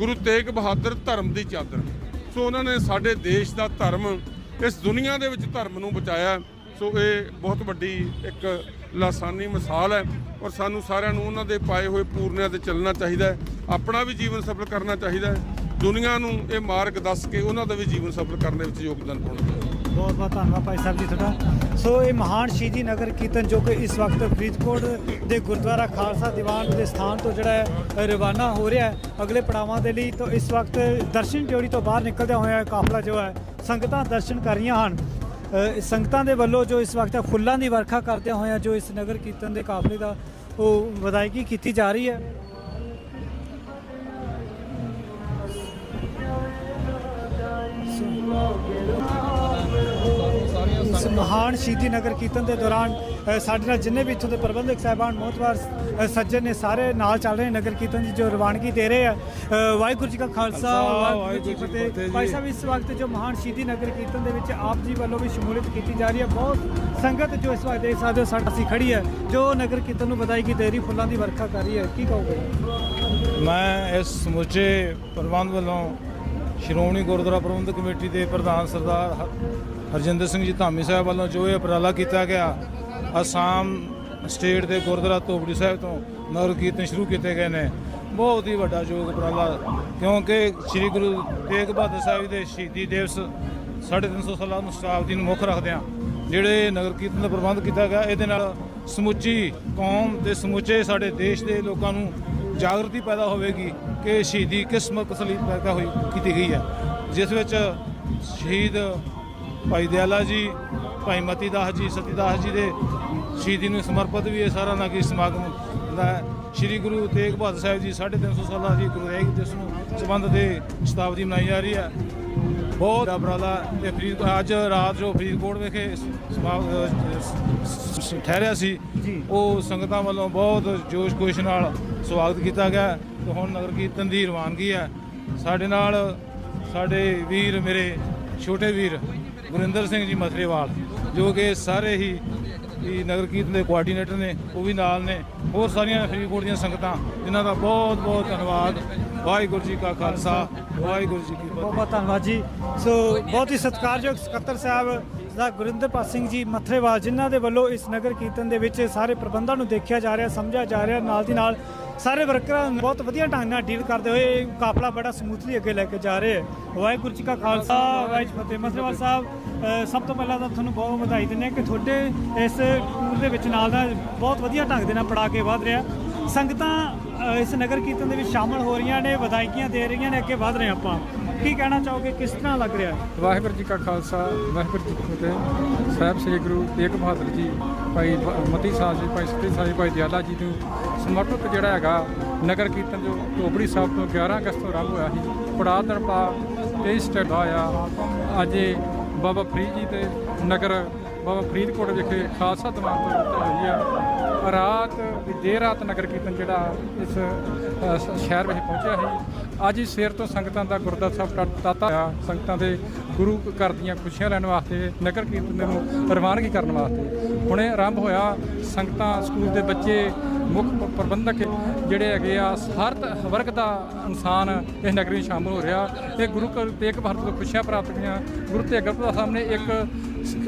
ਗੁਰੂ ਤੇਗ ਬਹਾਦਰ ਧਰਮ ਦੀ ਚਾਦਰ। ਸੋ ਉਹਨਾਂ ਨੇ ਸਾਡੇ ਦੇਸ਼ ਦਾ ਧਰਮ, ਇਸ ਦੁਨੀਆ ਦੇ ਵਿੱਚ ਧਰਮ ਨੂੰ ਬਚਾਇਆ। ਸੋ ਇਹ ਬਹੁਤ ਵੱਡੀ ਇੱਕ ਲਾਸਾਨੀ ਮਿਸਾਲ ਹੈ ਔਰ ਸਾਨੂੰ ਸਾਰਿਆਂ ਨੂੰ ਉਹਨਾਂ ਦੇ ਪਾਏ ਹੋਏ ਪੂਰਨਿਆਂ ਤੇ ਚੱਲਣਾ ਚਾਹੀਦਾ ਆਪਣਾ ਵੀ ਜੀਵਨ ਸਫਲ ਕਰਨਾ ਚਾਹੀਦਾ ਦੁਨੀਆ ਨੂੰ ਇਹ ਮਾਰਗ ਦੱਸ ਕੇ ਉਹਨਾਂ ਦਾ ਵੀ ਜੀਵਨ ਸਫਲ ਕਰਨ ਦੇ ਵਿੱਚ ਯੋਗਦਾਨ ਪਾਉਣਾ ਚਾਹੀਦਾ ਬਹੁਤ ਬਹੁਤ ਧੰਨਵਾਦ ਭਾਈ ਸਾਹਿਬ ਜੀ ਤੁਹਾਡਾ। ਸੋ ਇਹ ਮਹਾਨ ਸ਼ਹੀਦੀ ਨਗਰ ਕੀਰਤਨ ਜੋ ਕਿ ਇਸ ਵਕਤ ਫਰੀਦਕੋਟ ਦੇ ਗੁਰਦੁਆਰਾ ਖਾਲਸਾ ਦੀਵਾਨ ਦੇ ਸਥਾਨ ਤੋਂ ਜਿਹੜਾ ਹੈ, ਰਵਾਨਾ ਹੋ ਰਿਹਾ ਹੈ। ਅਗਲੇ ਪੜਾਵਾਂ ਦੇ ਲਈ ਤਾਂ ਇਸ ਵਕਤ ਦਰਸ਼ਨ ਡਿਓੜੀ ਤੋਂ ਬਾਹਰ ਨਿਕਲਦਿਆਂ ਹੋਇਆ ਕਾਫਲਾ ਜੋ ਹੈ, ਸੰਗਤਾਂ ਦਰਸ਼ਨ ਕਰ ਰਹੀਆਂ ਹਨ। ਸੰਗਤਾਂ ਦੇ ਵੱਲੋਂ ਜੋ ਇਸ ਵਕਤ ਫੁੱਲਾਂ ਦੀ ਵਰਖਾ ਕਰਦਿਆਂ ਹੋਇਆਂ ਜੋ ਇਸ ਨਗਰ ਕੀਰਤਨ ਦੇ ਕਾਫਲੇ ਦਾ ਉਹ ਵਿਦਾਇਗੀ ਕੀਤੀ ਜਾ ਰਹੀ ਹੈ। ਇਸ ਮਹਾਨ ਸ਼ਹੀਦੀ ਨਗਰ ਕੀਰਤਨ ਦੇ ਦੌਰਾਨ ਸਾਡੇ ਨਾਲ ਜਿੰਨੇ ਵੀ ਇੱਥੋਂ ਦੇ ਪ੍ਰਬੰਧਕ ਸਾਹਿਬਾਨ ਮੋਹਤਵਾਰ ਅ, ਸੱਜਣ ਨੇ ਸਾਰੇ ਨਾਲ ਚੱਲ ਰਹੇ ਨਗਰ ਕੀਰਤਨ ਦੀ ਜੋ ਰਵਾਨਗੀ ਦੇ ਰਹੇ ਆ। ਵਾਹਿਗੁਰੂ ਜੀ ਕਾ ਖਾਲਸਾ ਵਾਹਿਗੁਰੂ ਜੀ ਕੀ ਫਤਿਹ। ਭਾਈ ਸਾਹਿਬ ਇਸ ਵਕਤ ਜੋ ਮਹਾਨ ਸ਼ਹੀਦੀ ਨਗਰ ਕੀਰਤਨ ਦੇ ਵਿੱਚ ਆਪ ਜੀ ਵੱਲੋਂ ਵੀ ਸ਼ਮੂਲੀਅਤ ਕੀਤੀ ਜਾ ਰਹੀ ਹੈ। ਬਹੁਤ ਸੰਗਤ ਜੋ ਇਸ ਵਕਤ ਦੇਖ ਸਕਦੇ ਹੋ ਸਾਡਾ ਸੀ ਖੜੀ ਹੈ ਜੋ ਨਗਰ ਕੀਰਤਨ ਨੂੰ ਵਧਾਈ ਦੇ ਰਹੀ ਫੁੱਲਾਂ ਦੀ ਵਰਖਾ ਕਰ ਰਹੀ ਹੈ। ਕੀ ਕਹੋਗੇ? ਮੈਂ ਇਸ ਸਮੁੱਚੇ ਪ੍ਰਬੰਧ ਵੱਲੋਂ ਸ਼੍ਰੋਮਣੀ ਗੁਰਦੁਆਰਾ ਪ੍ਰਬੰਧਕ ਕਮੇਟੀ ਦੇ ਪ੍ਰਧਾਨ ਸਰਦਾਰ ਹਰਜਿੰਦਰ ਸਿੰਘ ਜੀ ਧਾਮੀ ਸਾਹਿਬ ਵੱਲੋਂ ਜੋ ਇਹ ਉਪਰਾਲਾ ਕੀਤਾ ਗਿਆ, ਅਸਾਮ ਸਟੇਟ ਦੇ ਗੁਰਦੁਆਰਾ ਧੋਬੜੀ ਸਾਹਿਬ ਤੋਂ ਨਗਰ ਕੀਰਤਨ ਸ਼ੁਰੂ ਕੀਤੇ ਗਏ ਨੇ। ਬਹੁਤ ਹੀ ਵੱਡਾ ਯੋਗ ਉਪਰਾਲਾ, ਕਿਉਂਕਿ ਸ੍ਰੀ ਗੁਰੂ ਤੇਗ ਬਹਾਦਰ ਸਾਹਿਬ ਦੇ ਸ਼ਹੀਦੀ ਦਿਵਸ 350 ਸਾਲਾਂ ਨੂੰ ਸ਼ਤਾਬਦੀ ਨੂੰ ਮੁੱਖ ਰੱਖਦਿਆਂ ਜਿਹੜੇ ਨਗਰ ਕੀਰਤਨ ਦਾ ਪ੍ਰਬੰਧ ਕੀਤਾ ਗਿਆ, ਇਹਦੇ ਨਾਲ ਸਮੁੱਚੀ ਕੌਮ ਤੇ ਸਮੁੱਚੇ ਸਾਡੇ ਦੇਸ਼ ਦੇ ਲੋਕਾਂ ਨੂੰ ਜਾਗਰਤੀ ਪੈਦਾ ਹੋਵੇਗੀ ਕਿ ਸ਼ਹੀਦੀ ਕਿਸ ਮਕਸਦ ਲਈ ਪੈਦਾ ਹੋਈ, ਕੀਤੀ ਗਈ ਹੈ। ਜਿਸ ਵਿੱਚ ਸ਼ਹੀਦ ਭਾਈ ਦਿਆਲਾ ਜੀ ਭਾਈ ਮਤੀ ਦਾਸ ਜੀ ਸਤੀ ਦਾਸ ਜੀ ਦੇ ਸ਼ਹੀਦੀ ਨੂੰ ਸਮਰਪਿਤ ਵੀ ਇਹ ਸਾਰਾ ਨਗਰੀ ਸਮਾਗਮ ਹੁੰਦਾ ਹੈ। ਸ੍ਰੀ ਗੁਰੂ ਤੇਗ ਬਹਾਦਰ ਸਾਹਿਬ ਜੀ 350 ਸਾਲਾਂ ਦੀ ਗੁਰੂ ਰੇਗ ਦਿਵਸ ਨੂੰ ਸੰਬੰਧ ਦੇ ਸ਼ਤਾਬਦੀ ਮਨਾਈ ਜਾ ਰਹੀ ਹੈ। ਬਹੁਤ ਉਪਰਾਲਾ ਤੇ ਫਰੀਦ ਅੱਜ ਰਾਤ ਜੋ ਫਰੀਦਕੋਟ ਵਿਖੇ ਠਹਿਰਿਆ ਸੀ। ਉਹ ਸੰਗਤਾਂ ਵੱਲੋਂ ਬਹੁਤ ਜੋਸ਼ ਖੁਸ਼ ਨਾਲ ਸਵਾਗਤ ਕੀਤਾ ਗਿਆ ਤੇ ਹੁਣ ਨਗਰ ਕੀਰਤਨ ਦੀ ਰਵਾਨਗੀ ਹੈ। ਸਾਡੇ ਨਾਲ ਸਾਡੇ ਵੀਰ ਮੇਰੇ ਛੋਟੇ ਵੀਰ ਗੁਰਿੰਦਰ ਸਿੰਘ ਜੀ ਮਥਰੇਵਾਲ ਜੋ ਕਿ ਸਾਰੇ ਹੀ ਹੀ ਨਗਰ ਕੀਰਤਨ ਦੇ ਕੋਆਰਡੀਨੇਟਰ ਨੇ, ਉਹ ਵੀ ਨਾਲ ਨੇ। ਹੋਰ ਸਾਰੀਆਂ ਫਰੀਦਕੋਟ ਦੀਆਂ ਸੰਗਤਾਂ, ਜਿਨ੍ਹਾਂ ਦਾ ਬਹੁਤ ਬਹੁਤ ਧੰਨਵਾਦ। ਵਾਹਿਗੁਰੂ ਜੀ ਕਾ ਖਾਲਸਾ, ਵਾਹਿਗੁਰੂ ਜੀ ਕੀ ਬਹੁਤ ਬਹੁਤ ਧੰਨਵਾਦ ਜੀ। ਸੋ, ਬਹੁਤ ਹੀ ਸਤਿਕਾਰਯੋਗ ਸਕੱਤਰ ਸਾਹਿਬ ਦਾ ਗੁਰਿੰਦਰਪਾਲ ਸਿੰਘ ਜੀ ਮੱਥਰੇਵਾਲ, ਜਿਨ੍ਹਾਂ ਦੇ ਵੱਲੋਂ ਇਸ ਨਗਰ ਕੀਰਤਨ ਦੇ ਵਿੱਚ ਸਾਰੇ ਪ੍ਰਬੰਧਾਂ ਨੂੰ ਦੇਖਿਆ ਜਾ ਰਿਹਾ, ਸਮਝਿਆ ਜਾ ਰਿਹਾ, ਨਾਲ ਦੀ ਨਾਲ ਸਾਰੇ ਵਰਕਰਾਂ ਨੂੰ ਬਹੁਤ ਵਧੀਆ ਢੰਗ ਨਾਲ ਡੀਲ ਕਰਦੇ ਹੋਏ ਕਾਫਲਾ ਬੜਾ ਸਮੂਥਲੀ ਅੱਗੇ ਲੈ ਕੇ ਜਾ ਰਹੇ ਹੈ। ਵਾਹਿਗੁਰੂ ਜੀ ਕਾ ਖਾਲਸਾ, ਵਾਹਿਗੁਰੂ ਫਤਿਹ। ਮੱਥਰੇਵਾਲ ਸਾਹਿਬ ਸਭ ਤੋਂ ਪਹਿਲਾਂ ਤਾਂ ਤੁਹਾਨੂੰ ਬਹੁਤ ਵਧਾਈ ਦਿੰਦੇ ਹਾਂ ਕਿ ਤੁਹਾਡੇ ਇਸ ਟੂਰ ਦੇ ਵਿੱਚ ਨਾਲ ਦਾ ਬਹੁਤ ਵਧੀਆ ਢੰਗ ਦੇ ਨਾਲ ਪੜਾ ਕੇ ਵਧ ਰਿਹਾ। ਸੰਗਤਾਂ ਇਸ ਨਗਰ ਕੀਰਤਨ ਦੇ ਵਿੱਚ ਸ਼ਾਮਲ ਹੋ ਰਹੀਆਂ ਨੇ, ਵਧਾਈਆਂ ਦੇ ਰਹੀਆਂ ਨੇ, ਅੱਗੇ ਵਧ ਰਹੇ ਆਪਾਂ। ਕੀ ਕਹਿਣਾ ਚਾਹੋਗੇ? ਕਿਸ ਤਰ੍ਹਾਂ ਲੱਗ ਰਿਹਾ ਹੈ? ਵਾਹਿਗੁਰੂ ਜੀ ਕਾ ਖਾਲਸਾ, ਵਾਹਿਗੁਰੂ ਜੀ ਕੀ ਫਤਿਹ। ਸਾਹਿਬ ਸ੍ਰੀ ਗੁਰੂ ਤੇਗ ਬਹਾਦਰ ਜੀ, ਭਾਈ ਬ- ਮਤੀ ਸਾਹਿਬ ਜੀ, ਭਾਈ ਸਤੀ ਸਾਹਿਬ ਜੀ, ਭਾਈ ਦਿਆਲਾ ਜੀ ਨੂੰ ਸਮਰਪਿਤ ਜਿਹੜਾ ਹੈਗਾ ਨਗਰ ਕੀਰਤਨ ਜੋ ਟੋਬੜੀ ਸਾਹਿਬ ਤੋਂ 11 ਅਗਸਤ ਤੋਂ ਆਰੰਭ ਹੋਇਆ ਸੀ ਪੜਾ ਦਰਪਾ 23 ਸਟੇਟ ਹੋਇਆ ਅੱਜ ਇਹ ਬਾਬਾ ਫਰੀਦ ਜੀ ਦੇ ਨਗਰ, ਬਾਬਾ ਫਰੀਦਕੋਟ ਵਿਖੇ ਖਾਲਸਾ ਦੀਵਾਨ ਤੋਂ ਰੁੱਤ ਹੋਈ ਆ। ਰਾਤ ਵੀ ਦੇਰ ਰਾਤ ਨਗਰ ਕੀਰਤਨ ਜਿਹੜਾ ਇਸ ਸ਼ਹਿਰ ਵਿੱਚ ਪਹੁੰਚਿਆ ਸੀ। ਅੱਜ ਹੀ ਸਵੇਰ ਤੋਂ ਸੰਗਤਾਂ ਦਾ ਗੁਰਦੁਆਰਾ ਸਾਹਿਬ ਤਾ- ਤਾਤਾ ਹੋਇਆ। ਸੰਗਤਾਂ ਦੇ ਗੁਰੂ ਘਰ ਦੀਆਂ ਖੁਸ਼ੀਆਂ ਲੈਣ ਵਾਸਤੇ, ਨਗਰ ਕੀਰਤਨ ਨੂੰ ਰਵਾਨਗੀ ਕਰਨ ਵਾਸਤੇ ਹੁਣੇ ਆਰੰਭ ਹੋਇਆ। ਸੰਗਤਾਂ, ਸਕੂਲ ਦੇ ਬੱਚੇ, ਮੁੱਖ ਪ੍ਰਬੰਧਕ ਜਿਹੜੇ ਹੈਗੇ ਆ, ਹਰ ਵਰਗ ਦਾ ਇਨਸਾਨ ਇਸ ਨਗਰੀ ਵਿੱਚ ਸ਼ਾਮਲ ਹੋ ਰਿਹਾ। ਇਹ ਗੁਰੂ ਘਰ ਤੇਗ ਬਹਾਦਰ ਤੋਂ ਖੁਸ਼ੀਆਂ ਪ੍ਰਾਪਤ ਕੀਤੀਆਂ ਗੁਰੂ ਤੇਗ ਬਹਾਦਰ ਸਾਹਿਬ ਨੇ ਇੱਕ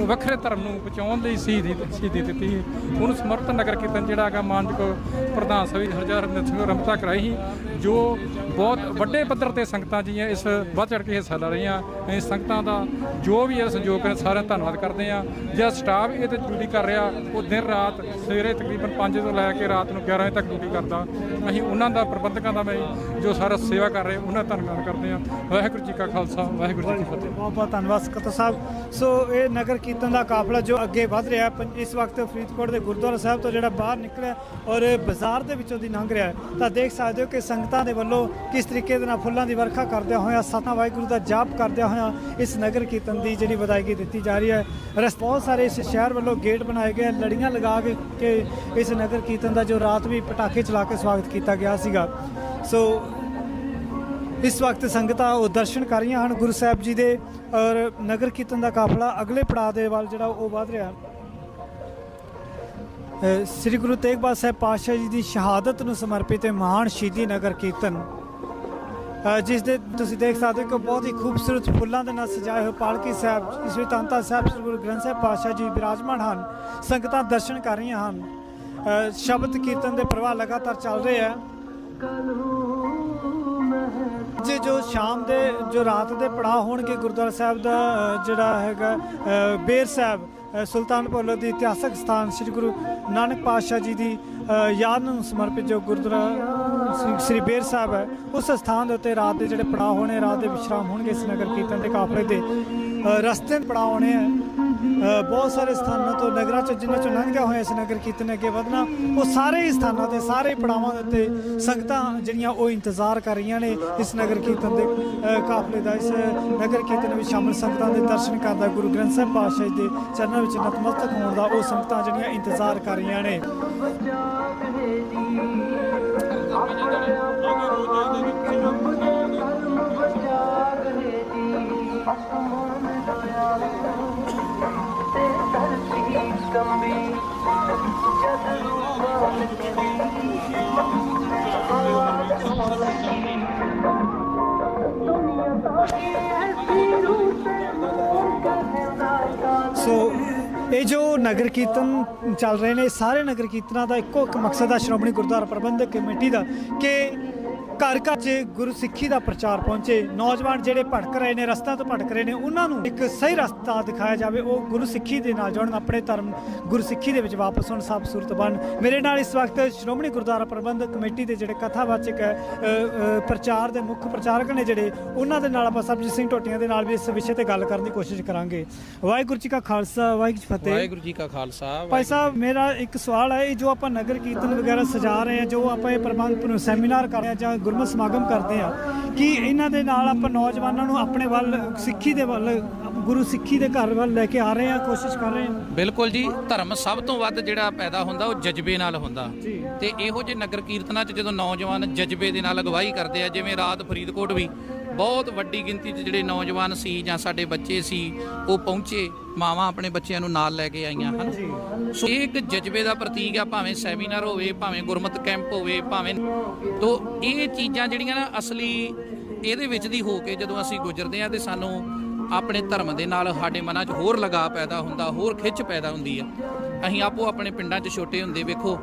ਵੱਖਰੇ ਧਰਮ ਨੂੰ ਬਚਾਉਣ ਲਈ ਸ਼ਹੀਦੀ ਸ਼ਹੀਦੀ ਦਿੱਤੀ ਉਹਨੂੰ ਸਮਰਪਿਤ ਨਗਰ ਕੀਰਤਨ ਜਿਹੜਾ ਹੈਗਾ ਮਾਨਯੋਗ ਪ੍ਰਧਾਨ ਸਭੀ ਹਰਜਰ ਸਿੰਘ ਰਮਤਾ ਕਰਾਈ ਸੀ। ਜੋ ਬਹੁਤ ਵੱਡੇ ਪੱਧਰ ਤੇ ਸੰਗਤਾਂ ਜੀਆਂ ਇਸ ਵੱਧ ਚੜ ਕੇ ਹਿੱਸਾ ਲੈ ਰਹੀਆਂ, ਇਹ ਸੰਗਤਾਂ ਦਾ ਜੋ ਵੀ ਇਹ ਸਹਿਯੋਗ ਹੈ, ਸਾਰਿਆਂ ਧੰਨਵਾਦ ਕਰਦੇ ਆ ਜਿਹੜਾ ਸਟਾਫ ਇਹ ਤੇ ਡਿਊਟੀ ਕਰ ਰਿਹਾ, ਉਹ ਦਿਨ ਰਾਤ ਸਵੇਰੇ ਤਕਰੀਬਨ 5 ਤੋਂ ਲੈ ਕੇ ਰਾਤ ਨੂੰ 11 ਵਜੇ ਤੱਕ ਡਿਊਟੀ ਕਰਦਾ। ਅਸੀਂ ਉਹਨਾਂ ਦਾ ਪ੍ਰਬੰਧਕਾਂ ਦਾ ਮੈਂ ਜੋ ਸਾਰਾ ਸੇਵਾ ਕਰ ਰਹੇ, ਉਹਨਾਂ ਦਾ ਧੰਨਵਾਦ ਕਰਦੇ ਆ ਵਾਹਿਗੁਰੂ ਜੀ ਕਾ ਖਾਲਸਾ, ਵਾਹਿਗੁਰੂ ਜੀ ਕੀ ਫਤਿਹ। ਬਹੁਤ ਬਹੁਤ ਧੰਨਵਾਦ ਸਕੱਤਰ ਸਾਹਿਬ। ਸੋ ਇਹ ਨਗਰ ਕੀਰਤਨ ਦਾ ਕਾਫਲਾ ਜੋ ਅੱਗੇ ਵਧ ਰਿਹਾ ਪੰ- ਇਸ ਵਕਤ ਫਰੀਦਕੋਟ ਦੇ ਗੁਰਦੁਆਰਾ ਸਾਹਿਬ ਤੋਂ ਜਿਹੜਾ ਬਾਹਰ ਨਿਕਲਿਆ ਔਰ ਬਾਜ਼ਾਰ ਦੇ ਵਿੱਚੋਂ ਦੀ ਲੰਘ ਰਿਹਾ ਤਾਂ ਦੇਖ ਸਕਦੇ ਹੋ ਕਿ ਸੰਗਤ ਦੇ ਵੱਲੋਂ ਕਿਸ ਤਰੀਕੇ ਦੇ ਨਾਲ ਫੁੱਲਾਂ ਦੀ ਵਰਖਾ ਕਰਦਿਆਂ ਹੋਇਆ ਸਤਨਾਮ ਵਾਹਿਗੁਰੂ ਦਾ ਜਾਪ ਕਰਦਿਆਂ ਹੋਇਆ ਇਸ ਨਗਰ ਕੀਰਤਨ ਦੀ ਜਿਹੜੀ ਵਧਾਈ ਦਿੱਤੀ ਜਾ ਰਹੀ ਹੈ। ਰਸ ਬਹੁਤ ਸਾਰੇ ਇਸ ਸ਼ਹਿਰ ਵੱਲੋਂ ਗੇਟ ਬਣਾਏ ਗਏ, ਲੜੀਆਂ ਲਗਾ ਕੇ ਕਿ ਇਸ ਨਗਰ ਕੀਰਤਨ ਦਾ ਜੋ ਰਾਤ ਵੀ ਪਟਾਕੇ ਚਲਾ ਕੇ ਸਵਾਗਤ ਕੀਤਾ ਗਿਆ ਸੀਗਾ। ਸੋ ਇਸ ਵਕਤ ਸੰਗਤਾਂ ਉਹ ਦਰਸ਼ਨ ਕਰ ਰਹੀਆਂ ਹਨ ਗੁਰੂ ਸਾਹਿਬ ਜੀ ਦੇ ਔਰ ਨਗਰ ਕੀਰਤਨ ਦਾ ਕਾਫਲਾ ਅਗਲੇ ਪੜਾਅ ਦੇ ਵੱਲ ਜਿਹੜਾ ਉਹ ਵਧ ਰਿਹਾ। ਸ੍ਰੀ ਗੁਰੂ ਤੇਗ ਬਹਾਦਰ ਸਾਹਿਬ ਪਾਤਸ਼ਾਹ ਜੀ ਦੀ ਸ਼ਹਾਦਤ ਨੂੰ ਸਮਰਪਿਤ ਇਹ ਮਹਾਨ ਸ਼ਹੀਦੀ ਨਗਰ ਕੀਰਤਨ ਅ, ਜਿਸ ਦੇ ਤੁਸੀਂ ਦੇਖ ਸਕਦੇ ਹੋ ਕਿ ਬਹੁਤ ਹੀ ਖੂਬਸੂਰਤ ਫੁੱਲਾਂ ਦੇ ਨਾਲ ਸਜਾਏ ਹੋਏ ਪਾਲਕੀ ਸਾਹਿਬ ਇਸ ਵਿੱਚ ਧੰਨ ਸਾਹਿਬ ਸ੍ਰੀ ਗੁਰੂ ਗ੍ਰੰਥ ਸਾਹਿਬ ਪਾਤਸ਼ਾਹ ਜੀ ਵਿਰਾਜਮਾਨ ਹਨ ਸੰਗਤਾਂ ਦਰਸ਼ਨ ਕਰ ਰਹੀਆਂ ਹਨ ਸ਼ਬਦ ਕੀਰਤਨ ਦੇ ਪ੍ਰਵਾਹ ਲਗਾਤਾਰ ਚੱਲ ਰਹੇ ਹੈ। ਅੱਜ ਜੋ ਸ਼ਾਮ ਦੇ, ਜੋ ਰਾਤ ਦੇ ਪੜਾਅ ਹੋਣਗੇ ਗੁਰਦੁਆਰਾ ਸਾਹਿਬ ਦਾ ਜਿਹੜਾ ਹੈਗਾ ਬੇਰ ਸਾਹਿਬ ਸੁਲਤਾਨਪੁਰ ਲੋਧੀ ਇਤਿਹਾਸਕ ਸਥਾਨ ਸ੍ਰੀ ਗੁਰੂ ਨਾਨਕ ਪਾਤਸ਼ਾਹ ਜੀ ਦੀ ਯਾਦ ਨੂੰ ਸਮਰਪਿਤ ਜੋ ਗੁਰਦੁਆਰਾ ਸ੍ਰੀ- ਬੇਰ ਸਾਹਿਬ ਹੈ, ਉਸ ਸਥਾਨ ਦੇ ਉੱਤੇ ਰਾਤ ਦੇ ਜਿਹੜੇ ਪੜਾਅ ਹੋਣੇ, ਰਾਤ ਦੇ ਵਿਸ਼ਰਾਮ ਹੋਣਗੇ ਇਸ ਨਗਰ ਕੀਰਤਨ ਦੇ ਕਾਫਲੇ ਦੇ ਰਸਤੇ ਪੜਾਅ ਹੋਣੇ ਹੈ। ਬਹੁਤ ਸਾਰੇ ਸਥਾਨਾਂ ਤੋਂ ਨਗਰਾਂ ਚ, ਜਿਨ੍ਹਾਂ ਚੋਂ ਲੰਘਿਆ ਹੋਇਆ ਇਸ ਨਗਰ ਕੀਰਤਨ ਅੱਗੇ ਵਧਣਾ, ਉਹ ਸਾਰੇ ਹੀ ਸਥਾਨਾਂ ਤੇ, ਸਾਰੇ ਪੜਾਵਾਂ ਦੇ ਉੱਤੇ ਸੰਗਤਾਂ ਜਿਹੜੀਆਂ ਉਹ ਇੰਤਜ਼ਾਰ ਕਰ ਰਹੀਆਂ ਨੇ ਇਸ ਨਗਰ ਕੀਰਤਨ ਦੇ ਕਾਫਲੇ ਦਾ। ਇਸ ਨਗਰ ਕੀਰਤਨ ਵਿੱਚ ਸ਼ਾਮਲ ਸੰਗਤਾਂ ਦੇ ਦਰਸ਼ਨ ਕਰਦਾ ਗੁਰੂ ਗ੍ਰੰਥ ਸਾਹਿਬ ਪਾਤਸ਼ਾਹ ਦੇ ਚਰਨਾਂ ਵਿੱਚ ਨਤਮਸਤਕ ਹੋਣ ਦਾ ਉਹ ਸੰਗਤਾਂ ਜਿਹੜੀਆਂ ਇੰਤਜ਼ਾਰ ਕਰ ਰਹੀਆਂ ਨੇ। ਸੋ ਇਹ ਜੋ ਨਗਰ ਕੀਰਤਨ ਚੱਲ ਰਹੇ ਨੇ, ਸਾਰੇ ਨਗਰ ਕੀਰਤਨਾਂ ਦਾ ਇੱਕੋ ਇੱਕ ਮਕਸਦ ਹੈ ਸ਼੍ਰੋਮਣੀ ਗੁਰਦੁਆਰਾ ਪ੍ਰਬੰਧਕ ਕਮੇਟੀ ਦਾ ਕਿ ਘਰ ਘਰ 'ਚ ਗੁਰੂ ਸਿੱਖੀ ਦਾ ਪ੍ਰਚਾਰ ਪਹੁੰਚੇ ਨੌਜਵਾਨ ਜਿਹੜੇ ਭਟਕ ਰਹੇ ਨੇ ਰਸਤਾ ਤੋਂ ਭਟਕ ਰਹੇ ਨੇ ਉਹਨਾਂ ਨੂੰ ਇੱਕ ਸਹੀ ਰਸਤਾ ਦਿਖਾਇਆ ਜਾਵੇ ਉਹ ਗੁਰੂ ਸਿੱਖੀ ਦੇ ਨਾਲ ਜੁੜਨ ਆਪਣੇ ਧਰਮ ਗੁਰੂ ਸਿੱਖੀ ਦੇ ਵਿੱਚ ਵਾਪਸ ਹੋਣ ਸਭ ਸੂਰਤ ਬਣ ਮੇਰੇ ਨਾਲ ਇਸ ਵਕਤ ਸ਼੍ਰੋਮਣੀ ਗੁਰਦੁਆਰਾ ਪ੍ਰਬੰਧਕ ਕਮੇਟੀ ਦੇ ਜਿਹੜੇ ਕਥਾਵਾਚਕ ਪ੍ਰਚਾਰ ਦੇ ਮੁੱਖ ਪ੍ਰਚਾਰਕ ਨੇ ਜਿਹੜੇ ਉਹਨਾਂ ਦੇ ਨਾਲ ਆਪਾਂ ਸਰਬਜੀਤ ਸਿੰਘ ਟੋਟੀਆਂ ਦੇ ਨਾਲ ਵੀ ਇਸ ਵਿਸ਼ੇ ਤੇ ਗੱਲ ਕਰਨ ਦੀ ਕੋਸ਼ਿਸ਼ ਕਰਾਂਗੇ। ਵਾਹਿਗੁਰੂ ਜੀ ਕਾ ਖਾਲਸਾ ਵਾਹਿਗੁਰੂ ਜੀ ਫਤਿਹ। ਵਾਹਿਗੁਰੂ ਜੀ ਕਾ ਖਾਲਸਾ ਭਾਈ ਸਾਹਿਬ ਮੇਰਾ ਇੱਕ ਸਵਾਲ ਹੈ ਜੋ ਆਪਾਂ ਨਗਰ ਕੀਰਤਨ ਵਗੈਰਾ ਸਜਾ ਰਹੇ ਹਾਂ ਜੋ ਆਪਾਂ ਇਹ ਪ੍ਰਬੰਧ ਨੂੰ ਸੈਮੀਨਾਰ ਕਰ ਰਹੇ ਹਾਂ ਜਾਂ ਗੁਰਮਤਿ ਸਮਾਗਮ ਕਰਦੇ ਆ ਕਿ ਇਹਨਾਂ ਦੇ ਨਾਲ ਆਪਾਂ ਨੌਜਵਾਨਾਂ ਨੂੰ ਆਪਣੇ ਵੱਲ ਸਿੱਖੀ ਦੇ ਵੱਲ ਗੁਰੂ ਸਿੱਖੀ ਦੇ ਘਰ ਵੱਲ ਲੈ ਕੇ ਆ ਰਹੇ ਹਾਂ ਕੋਸ਼ਿਸ਼ ਕਰ ਰਹੇ ਹਾਂ ਬਿਲਕੁਲ ਜੀ ਧਰਮ ਸਭ ਤੋਂ ਵੱਧ ਜਿਹੜਾ ਪੈਦਾ ਹੁੰਦਾ ਉਹ ਜਜ਼ਬੇ ਨਾਲ ਹੁੰਦਾ। ਤੇ ਇਹੋ ਜਿਹੇ ਨਗਰ ਕੀਰਤਨਾਂ 'ਚ ਜਦੋਂ ਨੌਜਵਾਨ ਜਜ਼ਬੇ ਦੇ ਨਾਲ ਅਗਵਾਈ ਕਰਦੇ ਆ ਜਿਵੇਂ ਰਾਤ ਫਰੀਦਕੋਟ ਵੀ ਬਹੁਤ ਵੱਡੀ ਗਿਣਤੀ 'ਚ ਜਿਹੜੇ ਨੌਜਵਾਨ ਸੀ ਜਾਂ ਸਾਡੇ ਬੱਚੇ ਸੀ ਉਹ ਪਹੁੰਚੇ ਮਾਵਾਂ ਆਪਣੇ ਬੱਚਿਆਂ ਨੂੰ ਨਾਲ ਲੈ ਕੇ ਆਈਆਂ ਹਨ? ਸੋ ਇਹ ਇੱਕ ਜਜ਼ਬੇ ਦਾ ਪ੍ਰਤੀਕ ਆ ਭਾਵੇਂ ਸੈਮੀਨਾਰ ਹੋਵੇ ਭਾਵੇਂ ਗੁਰਮਤ ਕੈਂਪ ਹੋਵੇ ਭਾਵੇਂ ਤੋਂ ਇਹ ਚੀਜ਼ਾਂ ਜਿਹੜੀਆਂ ਨਾ ਅਸਲੀ ਇਹਦੇ ਵਿੱਚ ਦੀ ਹੋ ਕੇ ਜਦੋਂ ਅਸੀਂ ਗੁਜ਼ਰਦੇ ਆ ਤੇ ਸਾਨੂੰ ਆਪਣੇ ਧਰਮ ਦੇ ਨਾਲ ਸਾਡੇ ਮਨਾਂ 'ਚ ਹੋਰ ਲਗਾਅ ਪੈਦਾ ਹੁੰਦਾ ਹੋਰ ਖਿੱਚ ਪੈਦਾ ਹੁੰਦੀ ਆ। ਅਸੀਂ ਆਪੋ ਆਪਣੇ ਪਿੰਡਾਂ 'ਚ ਛੋਟੇ ਹੁੰਦੇ ਵੇਖੋ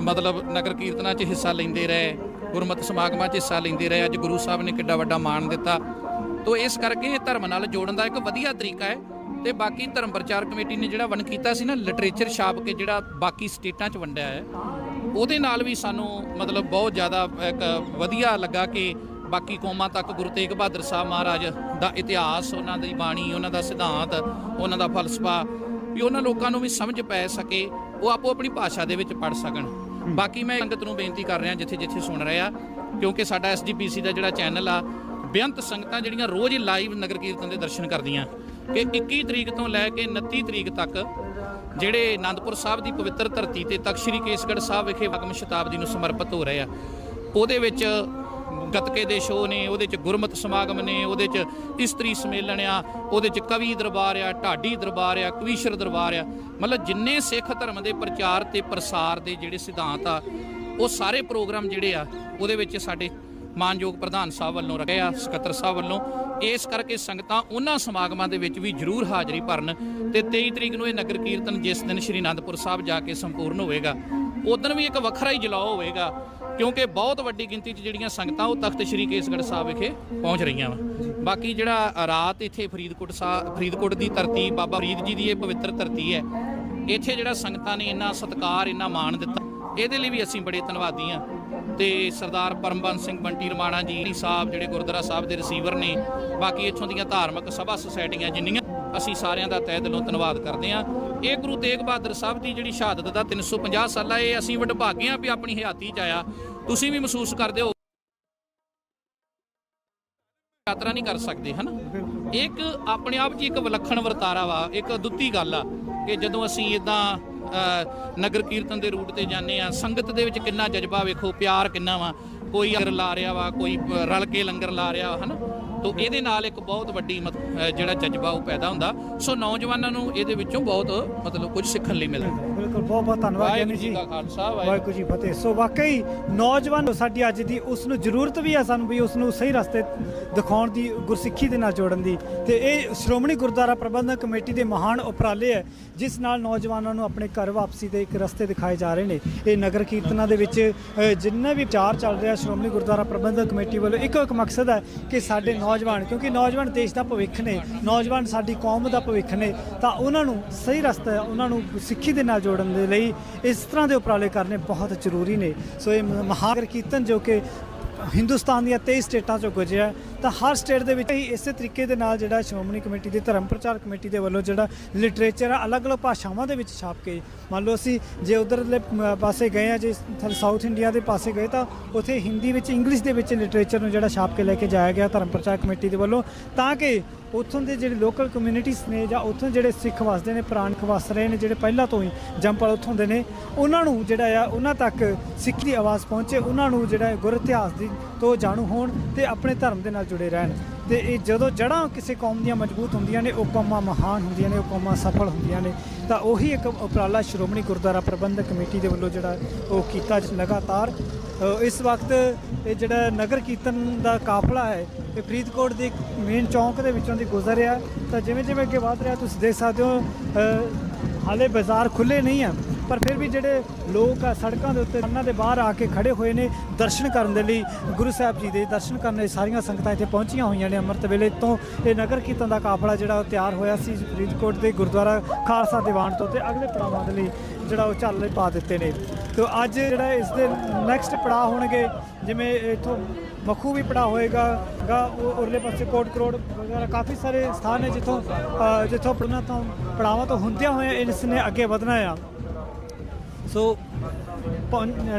ਮਤਲਬ ਨਗਰ ਕੀਰਤਨਾਂ 'ਚ ਹਿੱਸਾ ਲੈਂਦੇ ਰਹੇ ਗੁਰਮਤਿ ਸਮਾਗਮਾਂ 'ਚ ਹਿੱਸਾ ਲੈਂਦੇ ਰਹੇ। ਅੱਜ ਗੁਰੂ ਸਾਹਿਬ ਨੇ ਕਿੱਡਾ ਵੱਡਾ ਮਾਣ ਦਿੱਤਾ। ਤੋ ਇਸ ਕਰਕੇ ਇਹ ਧਰਮ ਨਾਲ ਜੋੜਨ ਦਾ ਇੱਕ ਵਧੀਆ ਤਰੀਕਾ ਹੈ। ਤੇ ਬਾਕੀ ਧਰਮ ਪ੍ਰਚਾਰ ਕਮੇਟੀ ਨੇ ਜਿਹੜਾ ਵੰਡ ਕੀਤਾ ਸੀ ਨਾ, ਲਿਟਰੇਚਰ ਛਾਪ ਕੇ ਜਿਹੜਾ ਬਾਕੀ ਸਟੇਟਾਂ 'ਚ ਵੰਡਿਆ ਹੈ, ਉਹਦੇ ਨਾਲ ਵੀ ਸਾਨੂੰ ਮਤਲਬ ਬਹੁਤ ਜ਼ਿਆਦਾ ਇੱਕ ਵਧੀਆ ਲੱਗਾ ਕਿ ਬਾਕੀ ਕੌਮਾਂ ਤੱਕ ਗੁਰੂ ਤੇਗ ਬਹਾਦਰ ਸਾਹਿਬ ਮਹਾਰਾਜ ਦਾ ਇਤਿਹਾਸ, ਉਹਨਾਂ ਦੀ ਬਾਣੀ, ਉਹਨਾਂ ਦਾ ਸਿਧਾਂਤ, ਉਹਨਾਂ ਦਾ ਫਲਸਫਾ, ਵੀ ਉਹਨਾਂ ਲੋਕਾਂ ਨੂੰ ਵੀ ਸਮਝ ਪੈ ਸਕੇ, ਉਹ ਆਪੋ ਆਪਣੀ ਭਾਸ਼ਾ ਦੇ ਵਿੱਚ ਪੜ ਸਕਣ। ਬਾਕੀ ਮੈਂ ਸੰਗਤ ਨੂੰ ਬੇਨਤੀ ਕਰ ਰਿਹਾ ਜਿੱਥੇ ਜਿੱਥੇ ਸੁਣ ਰਹੇ ਆ, ਕਿਉਂਕਿ ਸਾਡਾ ਐਸਜੀਪੀਸੀ ਦਾ ਜਿਹੜਾ ਚੈਨਲ ਆ, ਬੇਅੰਤ ਸੰਗਤਾਂ ਜਿਹੜੀਆਂ ਰੋਜ਼ ਲਾਈਵ ਨਗਰ ਕੀਰਤਨ ਦੇ ਦਰਸ਼ਨ ਕਰਦੀਆਂ। ਕਿ 21 ਤਰੀਕ ਤੋਂ ਲੈ ਕੇ 29 ਤਰੀਕ ਤੱਕ ਜਿਹੜੇ ਆਨੰਦਪੁਰ ਸਾਹਿਬ ਦੀ ਪਵਿੱਤਰ ਧਰਤੀ ਤੇ ਤਖਤ ਸ੍ਰੀ ਕੇਸਗੜ੍ਹ ਸਾਹਿਬ ਵਿਖੇ ਵਗਮ ਸ਼ਤਾਬਦੀ ਨੂੰ ਸਮਰਪਿਤ ਹੋ ਰਹੇ ਆ, ਉਹਦੇ ਵਿੱਚ ਗੱਤਕੇ ਦੇ ਸ਼ੋਅ ਨੇ, ਉਹਦੇ ਚ ਗੁਰਮਤਿ ਸਮਾਗਮ ਨੇ, ਉਹਦੇ ਚ ਇਸਤਰੀ ਸਮੇਲਨ ਆ, ਉਹਦੇ ਚ ਕਵੀ ਦਰਬਾਰ ਆ, ਢਾਡੀ ਦਰਬਾਰ ਆ, ਕਵੀਸ਼ਰ ਦਰਬਾਰ ਆ। ਮਤਲਬ ਜਿੰਨੇ ਸਿੱਖ ਧਰਮ ਦੇ ਪ੍ਰਚਾਰ ਤੇ ਪ੍ਰਸਾਰ ਦੇ ਜਿਹੜੇ ਸਿਧਾਂਤ ਆ, ਉਹ ਸਾਰੇ ਪ੍ਰੋਗਰਾਮ ਜਿਹੜੇ ਆ, ਉਹਦੇ ਵਿੱਚ ਸਾਡੇ ਮਾਨਯੋਗ ਪ੍ਰਧਾਨ ਸਾਹਿਬ ਵੱਲੋਂ ਰੱਖੇ ਆ, ਸਕੱਤਰ ਸਾਹਿਬ ਵੱਲੋਂ। ਇਸ ਕਰਕੇ ਸੰਗਤਾਂ ਉਹਨਾਂ ਸਮਾਗਮਾਂ ਦੇ ਵਿੱਚ ਵੀ ਜ਼ਰੂਰ ਹਾਜ਼ਰੀ ਭਰਨ ਤੇ 23 ਤਰੀਕ ਨੂੰ ਇਹ ਨਗਰ ਕੀਰਤਨ ਜਿਸ ਦਿਨ ਸ਼੍ਰੀ ਅਨੰਦਪੁਰ ਸਾਹਿਬ ਜਾ ਕੇ ਸੰਪੂਰਨ ਹੋਵੇਗਾ ਉਦੋਂ ਵੀ ਇੱਕ ਵੱਖਰਾ ਹੀ ਜਲਾਓ ਹੋਵੇਗਾ, ਕਿਉਂਕਿ ਬਹੁਤ ਵੱਡੀ ਗਿਣਤੀ 'ਚ ਜਿਹੜੀਆਂ ਸੰਗਤਾਂ ਉਹ ਤਖਤ ਸ਼੍ਰੀ ਕੇਸਗੜ੍ਹ ਸਾਹਿਬ ਵਿਖੇ ਪਹੁੰਚ ਰਹੀਆਂ ਵਾ। ਬਾਕੀ ਜਿਹੜਾ ਰਾਤ ਇੱਥੇ ਫਰੀਦਕੋਟ ਸਾਹਿਬ ਫਰੀਦਕੋਟ ਦੀ ਧਰਤੀ, ਬਾਬਾ ਫਰੀਦ ਜੀ ਦੀ ਇਹ ਪਵਿੱਤਰ ਧਰਤੀ ਹੈ, ਇੱਥੇ ਜਿਹੜਾ ਸੰਗਤਾਂ ਨੇ ਇੰਨਾ ਸਤਿਕਾਰ, ਇੰਨਾ ਮਾਣ ਦਿੱਤਾ, ਇਹਦੇ ਲਈ ਵੀ ਅਸੀਂ ਬੜੇ ਧੰਨਵਾਦੀ ਹਾਂ। ਤੇ ਸਰਦਾਰ ਪਰਮਬੰਸ ਸਿੰਘ ਬੰਟੀ ਰਮਾਣਾ ਜੀ ਸਾਹਿਬ, ਜਿਹੜੇ ਗੁਰਦੁਆਰਾ ਸਾਹਿਬ ਦੇ ਰਿਸੀਵਰ ਨੇ, ਬਾਕੀ ਇੱਥੋਂ ਦੀਆਂ ਧਾਰਮਿਕ ਸਭਾ ਸੁਸਾਇਟੀਆਂ ਜਿੰਨੀਆਂ ਅਸੀਂ ਸਾਰਿਆਂ ਦਾ ਤਹਿ ਦਿਲੋਂ ਧੰਨਵਾਦ ਕਰਦੇ ਹਾਂ। ਇਹ ਗੁਰੂ ਤੇਗ ਬਹਾਦਰ ਸਾਹਿਬ ਦੀ ਜਿਹੜੀ ਸ਼ਹਾਦਤ ਦਾ 350 ਸਾਲਾ ਇਹ ਅਸੀਂ ਵਡਭਾਗੇ ਹਾਂ ਵੀ ਆਪਣੀ ਹਯਾਤੀ 'ਚ ਆਇਆ। ਤੁਸੀਂ ਵੀ ਮਹਿਸੂਸ ਕਰਦੇ ਹੋ। ਯਾਤਰਾ ਨਹੀਂ ਕਰ ਸਕਦੇ, ਹਨ? ਇੱਕ ਆਪਣੇ ਆਪ 'ਚ ਇੱਕ ਵਿਲੱਖਣ ਵਰਤਾਰਾ ਵਾ, ਇੱਕ ਅਦੁੱਤੀ ਗੱਲ ਆ ਕਿ ਜਦੋਂ ਅਸੀਂ ਇਦਾਂ ਨਗਰ ਕੀਰਤਨ ਦੇ ਰੂਟ ਤੇ ਜਾਂਦੇ ਆ ਸੰਗਤ ਦੇ ਵਿੱਚ ਕਿੰਨਾ ਜਜ਼ਬਾ ਵੇਖੋ, ਪਿਆਰ ਕਿੰਨਾ ਵਾ। ਕੋਈ ਲੰਗਰ ਲਾ ਰਿਹਾ ਵਾ, ਕੋਈ ਰਲ ਕੇ ਲੰਗਰ ਲਾ ਰਿਹਾ, ਹਨ? ਤੋ ਇਹਦੇ ਨਾਲ ਇੱਕ ਬਹੁਤ ਵੱਡੀ ਮਤ- ਜਿਹੜਾ ਜਜ਼ਬਾ ਉਹ ਪੈਦਾ ਹੁੰਦਾ। ਸੋ ਨੌਜਵਾਨਾਂ ਨੂੰ ਇਹਦੇ ਵਿੱਚੋਂ ਬਹੁਤ ਮਤਲਬ ਕੁਝ ਸਿੱਖਣ ਲਈ ਮਿਲਦਾ। ਬਿਲਕੁਲ ਬਹੁਤ ਬਹੁਤ ਧੰਨਵਾਦ ਗਿਆਨੀ ਜੀ। ਵਾਹਿਗੁਰੂ ਜੀ ਫਤਿਹ। ਸੋ ਵਾਕਈ ਨੌਜਵਾਨ ਸਾਡੀ ਅੱਜ ਦੀ ਉਸ ਨੂੰ ਜ਼ਰੂਰਤ ਵੀ ਹੈ ਸਾਨੂੰ ਵੀ ਉਸ ਨੂੰ ਸਹੀ ਰਸਤੇ ਦਿਖਾਉਣ ਦੀ ਗੁਰਸਿੱਖੀ ਦੇ ਨਾਲ ਜੋੜਨ ਦੀ। ਤੇ ਇਹ ਸ਼੍ਰੋਮਣੀ ਗੁਰਦੁਆਰਾ ਪ੍ਰਬੰਧਕ ਕਮੇਟੀ ਦੇ ਮਹਾਨ ਉਪਰਾਲੇ ਹੈ ਜਿਸ ਨਾਲ ਨੌਜਵਾਨਾਂ ਨੂੰ ਆਪਣੇ ਘਰ ਵਾਪਸੀ ਦੇ ਇੱਕ ਰਸਤੇ ਦਿਖਾਏ ਜਾ ਰਹੇ ਨੇ। ਇਹ ਨਗਰ ਕੀਰਤਨਾਂ ਦੇ ਵਿੱਚ ਜਿੰਨੇ ਵੀ ਵਿਚਾਰ ਚੱਲ ਰਿਹਾ ਸ਼੍ਰੋਮਣੀ ਗੁਰਦੁਆਰਾ ਪ੍ਰਬੰਧਕ ਕਮੇਟੀ ਵੱਲੋਂ ਇੱਕੋ ਇੱਕ ਮਕਸਦ ਹੈ ਕਿ ਸਾਡੇ ਨੌਜਵਾਨ ਕਿਉਂਕਿ ਨੌਜਵਾਨ ਦੇਸ਼ ਦਾ ਭਵਿੱਖ ਨੇ ਨੌਜਵਾਨ ਸਾਡੀ ਕੌਮ ਦਾ ਭਵਿੱਖ ਨੇ ਤਾਂ ਉਹਨਾਂ ਨੂੰ ਸਹੀ ਰਸਤਾ ਉਹਨਾਂ ਨੂੰ ਸਿੱਖੀ ਦੇ ਨਾਲ ਜੋੜਨ ਦੇ ਲਈ ਇਸ ਤਰ੍ਹਾਂ ਦੇ ਉਪਰਾਲੇ ਕਰਨੇ ਬਹੁਤ ਜ਼ਰੂਰੀ ਨੇ। ਸੋ ਇਹ ਮਹਾਗਰ ਕੀਰਤਨ ਜੋ ਕਿ ਹਿੰਦੁਸਤਾਨ ਦੀਆਂ 23 ਸਟੇਟਾਂ ਚੋਂ ਗੁਜ਼ਰਿਆ ਤਾਂ ਹਰ ਸਟੇਟ ਦੇ ਵਿੱਚ ਹੀ ਇਸੇ ਤਰੀਕੇ ਦੇ ਨਾਲ ਜਿਹੜਾ ਸ਼੍ਰੋਮਣੀ ਕਮੇਟੀ ਦੀ ਧਰਮ ਪ੍ਰਚਾਰ ਕਮੇਟੀ ਦੇ ਵੱਲੋਂ ਜਿਹੜਾ ਲਿਟਰੇਚਰ ਆ, ਅਲੱਗ-ਅਲੱਗ ਭਾਸ਼ਾਵਾਂ ਦੇ ਵਿੱਚ ਛਾਪ ਕੇ, ਮੰਨ ਲਓ ਅਸੀਂ ਜੇ ਉਧਰਲੇ ਪਾਸੇ ਗਏ ਆ, ਜੇ ਸਾਊਥ ਇੰਡੀਆ ਦੇ ਪਾਸੇ ਗਏ ਤਾਂ ਉੱਥੇ ਹਿੰਦੀ ਵਿੱਚ, ਇੰਗਲਿਸ਼ ਦੇ ਵਿੱਚ ਲਿਟਰੇਚਰ ਨੂੰ ਜਿਹੜਾ ਛਾਪ ਕੇ ਲੈ ਕੇ ਜਾਇਆ ਗਿਆ ਧਰਮ ਪ੍ਰਚਾਰ ਕਮੇਟੀ ਦੇ ਵੱਲੋਂ, ਤਾਂ ਕਿ ਉੱਥੋਂ ਦੇ ਜਿਹੜੇ ਲੋਕਲ ਕਮਿਊਨਿਟੀਜ਼ ਨੇ ਜਾਂ ਉੱਥੋਂ ਜਿਹੜੇ ਸਿੱਖ ਵਸਦੇ ਨੇ, ਪ੍ਰਾਣ ਵਸ ਰਹੇ ਨੇ, ਜਿਹੜੇ ਪਹਿਲਾਂ ਤੋਂ ਹੀ ਜੰਪਲ ਉੱਥੋਂ ਦੇ ਨੇ, ਉਹਨਾਂ ਨੂੰ ਜਿਹੜਾ ਆ, ਉਹਨਾਂ ਤੱਕ ਸਿੱਖ ਦੀ ਆਵਾਜ਼ ਪਹੁੰਚੇ, ਉਹਨਾਂ ਨੂੰ ਜਿਹੜਾ ਗੁਰ ਇਤਿਹਾਸ ਦੀ ਤੋਂ ਜਾਣੂ ਹੋਣ ਤੇ ਆਪਣੇ ਧਰਮ ਦੇ ਨਾਲ ਜੁੜੇ ਰਹਿਣ। ਤੇ ਇਹ ਜਦੋਂ ਜੜ੍ਹਾਂ ਕਿਸੇ ਕੌਮ ਦੀਆਂ ਮਜ਼ਬੂਤ ਹੁੰਦੀਆਂ ਨੇ, ਉਹ ਕੌਮਾਂ ਮਹਾਨ ਹੁੰਦੀਆਂ ਨੇ, ਉਹ ਕੌਮਾਂ ਸਫਲ ਹੁੰਦੀਆਂ ਨੇ, ਤਾਂ ਉਹੀ ਇੱਕ ਉਪਰਾਲਾ ਸ਼੍ਰੋਮਣੀ ਗੁਰਦੁਆਰਾ ਪ੍ਰਬੰਧਕ ਕਮੇਟੀ ਦੇ ਵੱਲੋਂ ਜਿਹੜਾ ਉਹ ਕੀਤਾ, ਲਗਾਤਾਰ ਇਸ ਵਕਤ ਇਹ ਜਿਹੜਾ ਨਗਰ ਕੀਰਤਨ ਦਾ ਕਾਫਲਾ ਹੈ, ਇਹ ਫਰੀਦਕੋਟ ਦੇ ਮੇਨ ਚੌਂਕ ਦੇ ਵਿੱਚੋਂ ਦੀ ਗੁਜ਼ਰ ਰਿਹਾ ਤਾਂ ਜਿਵੇਂ ਜਿਵੇਂ ਅੱਗੇ ਵਧ ਰਿਹਾ, ਤੁਸੀਂ ਦੇਖ ਸਕਦੇ ਹੋ ਹਾਲੇ ਬਾਜ਼ਾਰ ਖੁੱਲੇ ਨਹੀਂ ਆ, ਪਰ ਫਿਰ ਵੀ ਜਿਹੜੇ ਲੋਕ ਆ ਸੜਕਾਂ ਦੇ ਉੱਤੇ ਉਹਨਾਂ ਦੇ ਬਾਹਰ ਆ ਕੇ ਖੜੇ ਹੋਏ ਨੇ ਦਰਸ਼ਨ ਕਰਨ ਦੇ ਲਈ। ਗੁਰੂ ਸਾਹਿਬ ਜੀ ਦੇ ਦਰਸ਼ਨ ਕਰਨ ਲਈ ਸਾਰੀਆਂ ਸੰਗਤਾਂ ਇੱਥੇ ਪਹੁੰਚੀਆਂ ਹੋਈਆਂ ਨੇ ਅੰਮ੍ਰਿਤ ਵੇਲੇ ਤੋਂ। ਇਹ ਨਗਰ ਕੀਰਤਨ ਦਾ ਕਾਫਲਾ ਜਿਹੜਾ ਉਹ ਤਿਆਰ ਹੋਇਆ ਸੀ ਫਰੀਦਕੋਟ ਦੇ ਗੁਰਦੁਆਰਾ ਖਾਲਸਾ ਦੀਵਾਨ ਤੋਂ ਤੇ ਅਗਲੇ ਪੜਾਵਾਂ ਦੇ ਲਈ ਜਿਹੜਾ ਉਹ ਚੱਲ ਪਾ ਦਿੱਤੇ ਨੇ। ਤੇ ਅੱਜ ਜਿਹੜਾ ਇਸ ਦੇ ਨੈਕਸਟ ਪੜਾਅ ਹੋਣਗੇ, ਜਿਵੇਂ ਇੱਥੋਂ ਮੱਖੂ ਵੀ ਪੜਾ ਹੋਏਗਾ, ਗਾ ਉਹ ਉਰਲੇ ਪਾਸੇ ਕੋਟ ਕਰੋੜ ਵਗੈਰਾ ਕਾਫੀ ਸਾਰੇ ਸਥਾਨ ਨੇ ਜਿੱਥੋਂ ਜਿੱਥੋਂ ਪੜਨਾ ਤੋਂ, ਪੜਾਵਾਂ ਤੋਂ ਹੁੰਦਿਆਂ ਹੋਇਆ ਇਸ ਨੇ ਅੱਗੇ ਵਧਣਾ ਆ। ਸੋ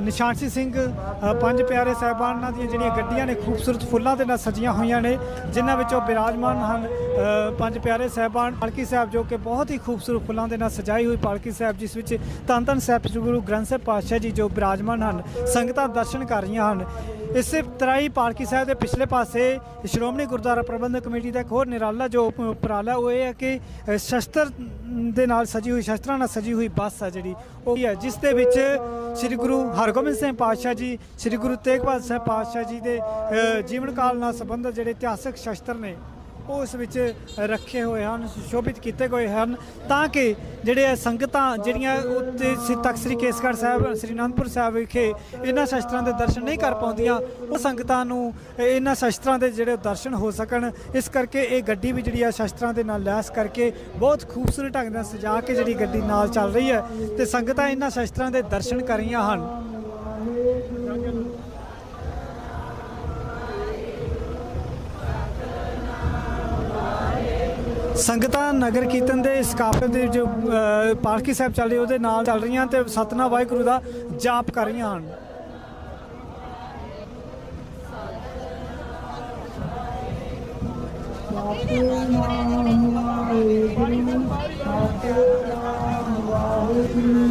ਨਿਸ਼ਾਨ ਸਿੰਘ ਪੰਜ ਪਿਆਰੇ ਸਾਹਿਬਾਨਾਂ ਦੀਆਂ ਜਿਹੜੀਆਂ ਗੱਡੀਆਂ ਨੇ, ਖੂਬਸੂਰਤ ਫੁੱਲਾਂ ਦੇ ਨਾਲ ਸਜੀਆਂ ਹੋਈਆਂ ਨੇ, ਜਿਨ੍ਹਾਂ ਵਿੱਚੋਂ ਬਿਰਾਜਮਾਨ ਹਨ ਪੰਜ ਪਿਆਰੇ ਸਾਹਿਬਾਨ, ਪਾਲਕੀ ਸਾਹਿਬ ਜੋ ਕਿ ਬਹੁਤ ਹੀ ਖੂਬਸੂਰਤ ਫੁੱਲਾਂ ਦੇ ਨਾਲ ਸਜਾਈ ਹੋਈ ਪਾਲਕੀ ਸਾਹਿਬ, ਜਿਸ ਵਿੱਚ ਧੰਨ ਧੰਨ ਸਾਹਿਬ ਸ੍ਰੀ ਗੁਰੂ ਗ੍ਰੰਥ ਸਾਹਿਬ ਪਾਤਸ਼ਾਹ ਜੀ ਜੋ ਬਿਰਾਜਮਾਨ ਹਨ, ਸੰਗਤਾਂ ਦਰਸ਼ਨ ਕਰ ਰਹੀਆਂ ਹਨ। ਇਸੇ ਤਰ੍ਹਾਂ ਹੀ ਪਾਲਕੀ ਸਾਹਿਬ ਦੇ ਪਿਛਲੇ ਪਾਸੇ ਸ਼੍ਰੋਮਣੀ ਗੁਰਦੁਆਰਾ ਪ੍ਰਬੰਧਕ ਕਮੇਟੀ ਦਾ ਇੱਕ ਹੋਰ ਨਿਰਾਲਾ ਜੋ ਉਪ- ਉਪਰਾਲਾ ਉਹ ਇਹ ਹੈ ਕਿ ਸ਼ਸਤਰ ਦੇ ਨਾਲ ਸਜੀ ਹੋਈ, ਸ਼ਸਤਰਾਂ ਨਾਲ ਸਜੀ ਹੋਈ ਬੱਸ ਆ ਜਿਹੜੀ, ਉਹ ਹੈ, ਜਿਸ ਦੇ ਵਿੱਚ ਸ੍ਰੀ ਗੁਰੂ ਹਰਗੋਬਿੰਦ ਸਿੰਘ ਪਾਤਸ਼ਾਹ ਜੀ, ਸ੍ਰੀ ਗੁਰੂ ਤੇਗ ਬਹਾਦਰ ਸਾਹਿਬ ਪਾਤਸ਼ਾਹ ਜੀ ਦੇ ਜੀਵਨ ਕਾਲ ਨਾਲ ਸੰਬੰਧਿਤ ਜਿਹੜੇ ਇਤਿਹਾਸਕ ਸ਼ਸਤਰ ਨੇ ਉਹ ਉਸ ਵਿੱਚ ਰੱਖੇ ਹੋਏ ਹਨ ਸ਼ੋਭਿਤ ਕੀਤੇ ਗਏ ਹਨ, ਤਾਂ ਕਿ ਜਿਹੜੇ ਸੰਗਤਾਂ ਜਿਹੜੀਆਂ ਉੱਤੇ ਸ੍ਰੀ ਸ੍ਰੀ ਕੇਸਗੜ੍ਹ ਸਾਹਿਬ, ਸ੍ਰੀ ਅਨੰਦਪੁਰ ਸਾਹਿਬ ਵਿਖੇ ਇਹਨਾਂ ਸ਼ਸਤਰਾਂ ਦੇ ਦਰਸ਼ਨ ਨਹੀਂ ਕਰ ਪਾਉਂਦੀਆਂ, ਉਹ ਸੰਗਤਾਂ ਨੂੰ ਇਹਨਾਂ ਸ਼ਸਤਰਾਂ ਦੇ ਜਿਹੜੇ ਦਰਸ਼ਨ ਹੋ ਸਕਣ। ਇਸ ਕਰਕੇ ਇਹ ਗੱਡੀ ਵੀ ਜਿਹੜੀ ਆ ਸ਼ਸਤਰਾਂ ਦੇ ਨਾਲ ਲੈਸ ਕਰਕੇ ਬਹੁਤ ਖੂਬਸੂਰਤ ਢੰਗ ਨਾਲ ਸਜਾ ਕੇ ਜਿਹੜੀ ਗੱਡੀ ਨਾਲ ਚੱਲ ਰਹੀ ਹੈ ਤੇ ਸੰਗਤਾਂ ਇਹਨਾਂ ਸ਼ਸਤਰਾਂ ਦੇ ਦਰਸ਼ਨ ਕਰ ਰਹੀਆਂ ਹਨ। ਸੰਗਤਾਂ ਨਗਰ ਕੀਰਤਨ ਦੇ ਇਸ ਕਾਫਲੇ ਦੇ ਜੋ ਪਾਲਕੀ ਸਾਹਿਬ ਚੱਲ ਰਹੀ, ਉਹਦੇ ਨਾਲ ਚੱਲ ਰਹੀਆਂ ਤੇ ਸਤਨਾ ਵਾਹਿਗੁਰੂ ਦਾ ਜਾਪ ਕਰ ਰਹੀਆਂ ਹਨ। ਸਤਨਾਮ ਵਾਹਿਗੁਰੂ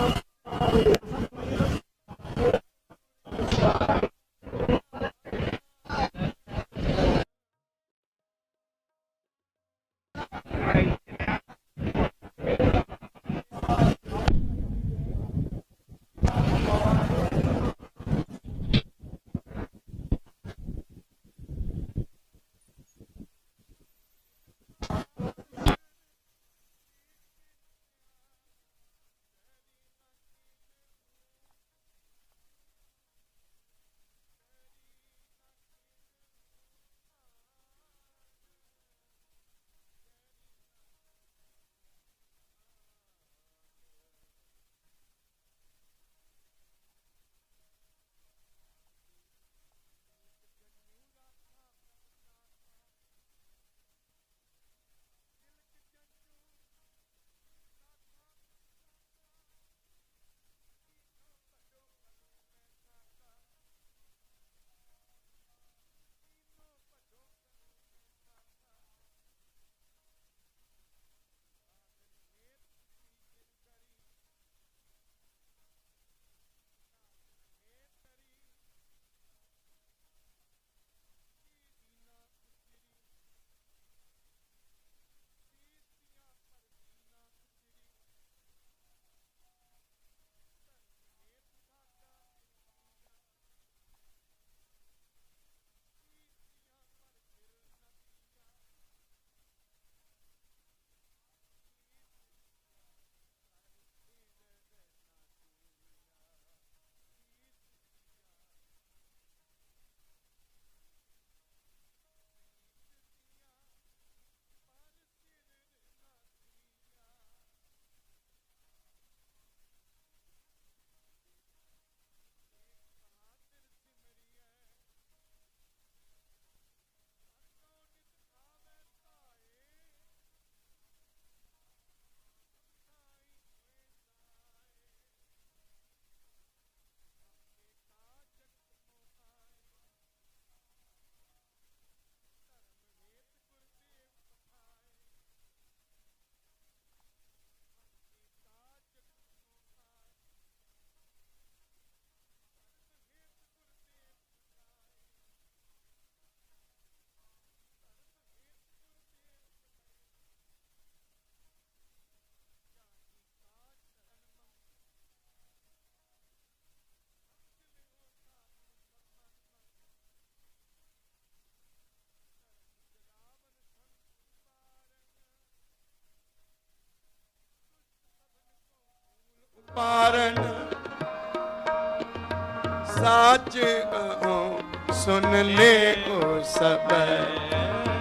ਸਾਚ ਕਹੋ ਸੁਨ ਲੈ ਓ ਸਬੈ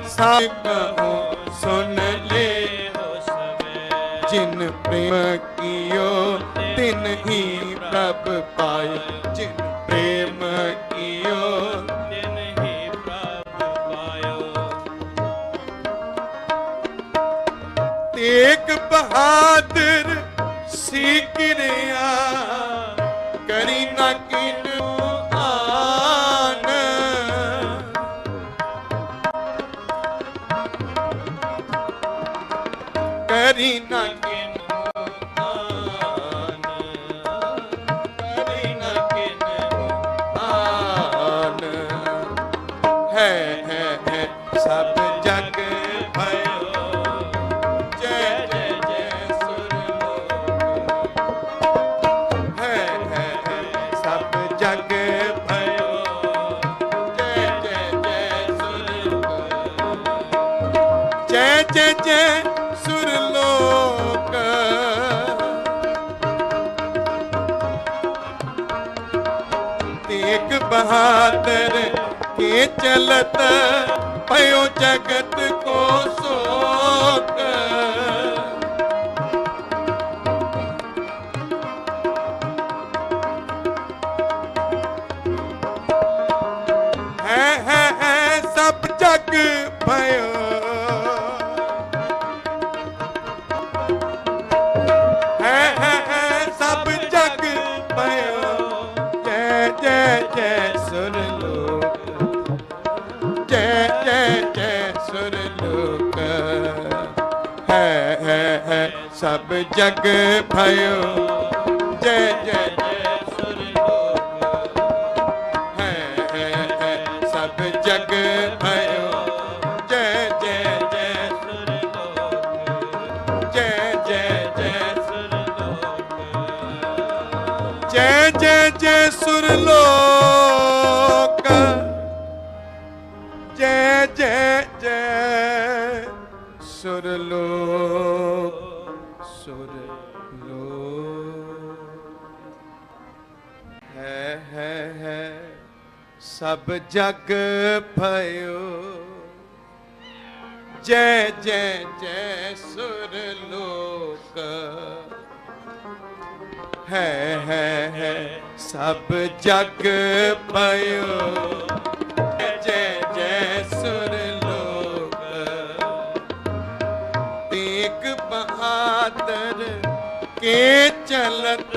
ਸਾਚ ਕਹੋ ਸੁਨ ਲੈ ਓ ਸਬੈ ਜਿਨ ਪ੍ਰੇਮ ਕੀਓ, ਤਿਨ ਹੀ ਪ੍ਰਭ ਪਾਏ। ਜਿਨ ਪ੍ਰੇਮ ਕੀਓ, ਤਿਨ ਹੀ ਪ੍ਰਭ ਪਾਇਓ। ਤੇਗ ਬਹਾਦਰ ਸੀ ਕਿਰਿਆ ਤੇਗ ਬਹਾਦਰ ਕੇ ਚਲਤ ਪਇਓ ਜਗਤ ਕੋ ਸਭ ਜਗ ਭਇਓ ਜੈ ਜੈ ਜੈ ਸੁਰਲੋਕ ਹੈ ਹੈ ਹੈ, ਸਭ ਜਗ ਭਇਓ ਜੈ ਜੈ ਜੈ ਸੁਰਲੋਕ ਜੈ ਜੈ ਜੈ ਸੁਰਲੋਕ ਜੈ ਜੈ ਜੈ ਸੁਰਲੋਕ ਜੈ ਸਭ ਜਗ ਭਇਓ। ਜੈ ਜੈ ਜੈ ਸੁਰਲੋਕ ਹੈ ਹੈ ਹੈ ਸਭ ਜਗ ਪਇਓ ਜੈ ਜੈ ਸੁਰਲੋਕ ਤੇਗ ਬਹਾਦਰ ਕੇ ਚਲਤ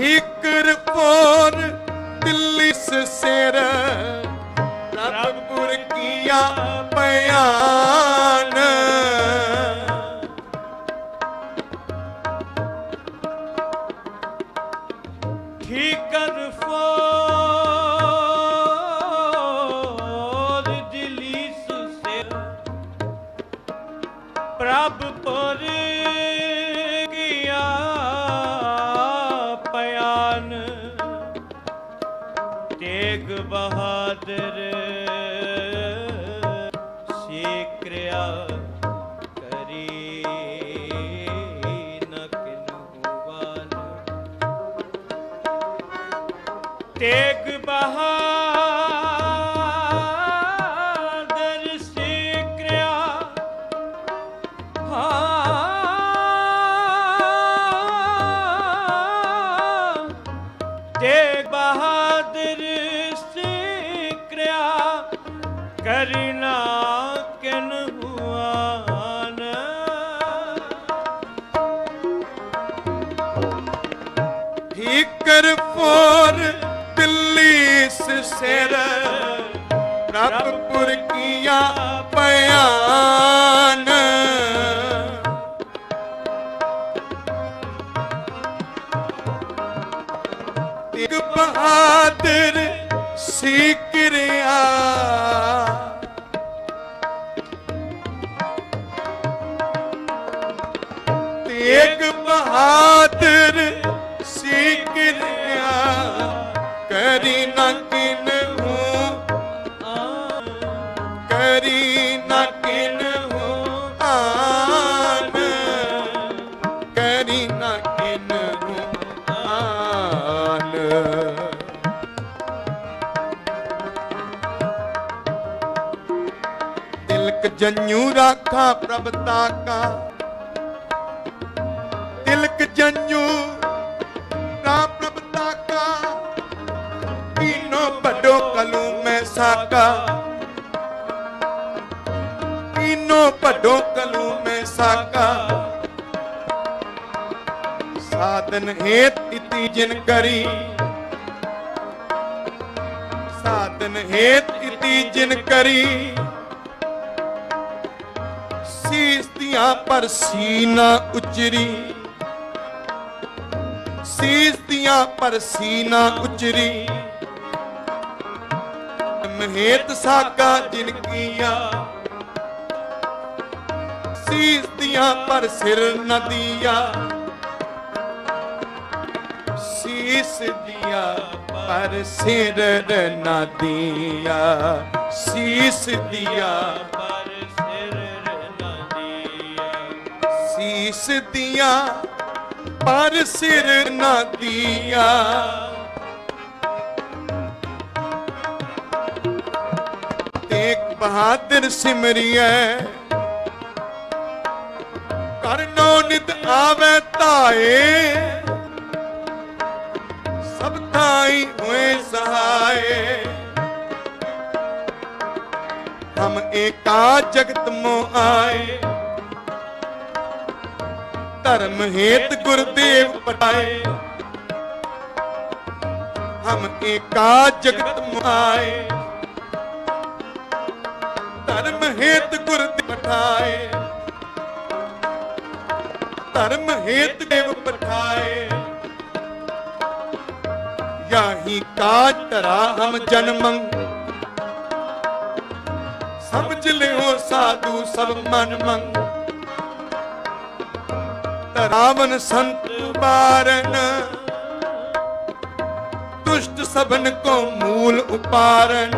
ਠੀਕਰ ਪੋਰ ਦਿੱਲੀ ਸਿਰ ਰੱਬਪੁਰ ਤੇਗ ਜਨੂ ਰਾਖਾ, ਪ੍ਰਭ ਤਾਕਾ ਤਿਲਕ ਜਨੂ ਰਾ ਪ੍ਰਭ ਤਾਕਾ ਕੀਨੋ ਵੱਡੋ ਕਲੂ ਮੈਂ ਸਾਕਾ ਕੀਨੋ ਵੱਡੋ ਕਲੂ ਮੈਂ ਸਾਕਾ ਸਾਧਨ ਹੇਤ ਇਤੀ ਜਿਨ ਕਰੀ। ਸਾਧਨ ਹੇਤ ਇਤੀ ਜਿਨ ਕਰੀ। ਸੀਸ ਦੀਆਂ ਪਰ ਸੀਨਾ ਉਚਰੀ। ਸੀਸ ਦੀਆਂ ਪਰ ਸੀਨਾ ਉਚਰੀ। ਮਹੇਤ ਸਾਕਾ ਜਿਨ ਕੀਆ ਸੀਸ ਦੀਆਂ ਪਰ ਸਿਰ ਨਦੀਆ ਸੀਸ ਦੀਆਂ ਪਰ ਸਿਰ ਨਦੀਆ ਸੀਸ ਦੀਆਂ ਸੀਸ ਪਰ ਸਿਰ ਨਦੀਆ ਤੇਗ ਬਹਾਦਰ ਸਿਮਰਿਐ ਕਰਨੋ ਨਿਤ ਆਵੇ ਧਾਏ। ਸਭ ਥਾਈ ਹੋਏ ਸਹਾਏ। ਹਮ ਏਕਾ ਜਗਤ ਮੋ ਆਏ। ਧਰਮ ਹੇਤ ਗੁਰਦੇਵ ਪਟਾਏ। ਹਮ ਏਕਾ ਜਗਤ ਮੋ ਧਰਮ ਹੇਤ ਗੁਰਦੇਵ ਪਟਾਏ। ਧਰਮ ਹੇਤ ਦੇਵ ਪਠਾਏ ਯਾਹੀ ਕਾਜ ਧਰਾ ਹਮ ਜਨਮੰ। ਸਮਝ ਲਿਓ ਸਾਧੂ ਸਭ ਮਨ ਮੰਗ। ਤਰਾਵਨ ਸੰਤ ਬਾਰਨ ਦੁਸ਼ਟ ਸਭਨ ਕੋ ਮੂਲ ਉਪਾਰਨ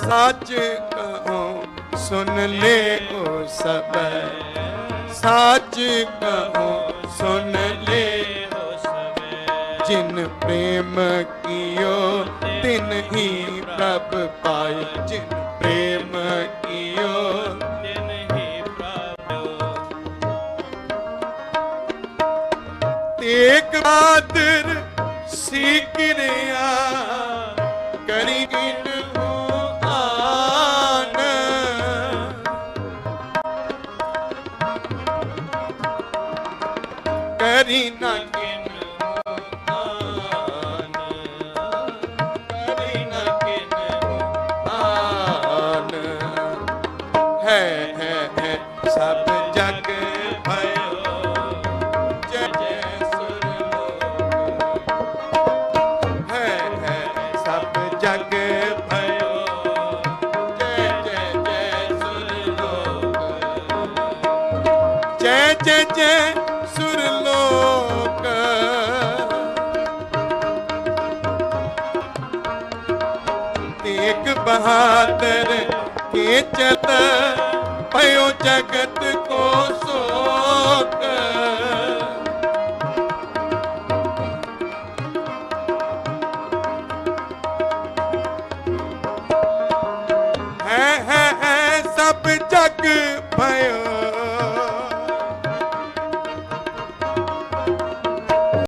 ਸੱਚ ਕਹੋ, ਸੁਨ ਲੈ ਓ ਸਭ। ਸੱਚ ਕਹੋ, ਸੁਨ ਲੈ ਹੋ ਸਵੇ ਜਿਨ ਪ੍ਰੇਮ ਕੀਓ, ਤਿਨ ਹੀ ਪ੍ਰਭ ਪਾਏ। ਜਿਨ ਪ੍ਰੇਮ ਤੇਗ ਬਾਦਰ ਸੀ ਕਿਰਿਆ ਕਰੀ ਕਿਨ ਆਨ ਕਰੀ ਨਾ ਕਿਨ ਆਨ ਕਰੀ ਨਾ ਕਿਨ ਆਨ ਜੈ ਜੈ ਸੁਰਲੋਕ ਤੇਗ ਬਹਾਦਰ ਕੇ ਚਤ ਭਇਓ ਜਗਤ ਕੋ